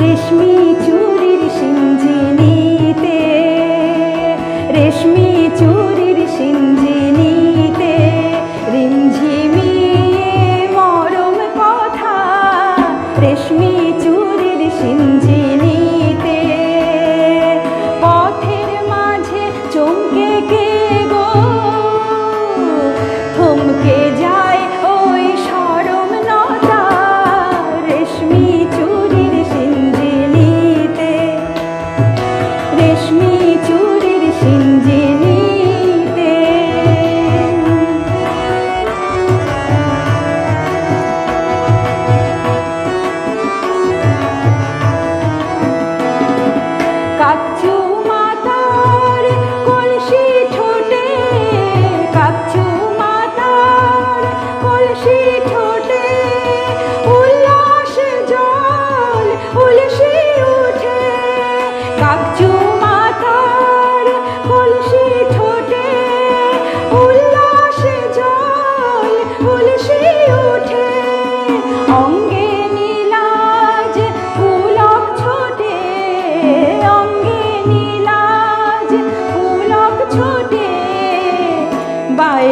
রেশমি চুরির সিঞ্জিনিতে রেশমি চুরির সিঞ্জিনিতে রিমঝিমি মরম কথা রেশমি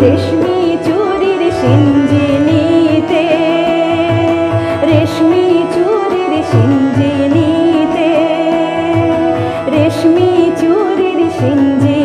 রেশমি চুরির সিঞ্জিনিতে রেশমি চুরির সিঞ্জিনিতে রেশমি চুরির সিঞ্জিনি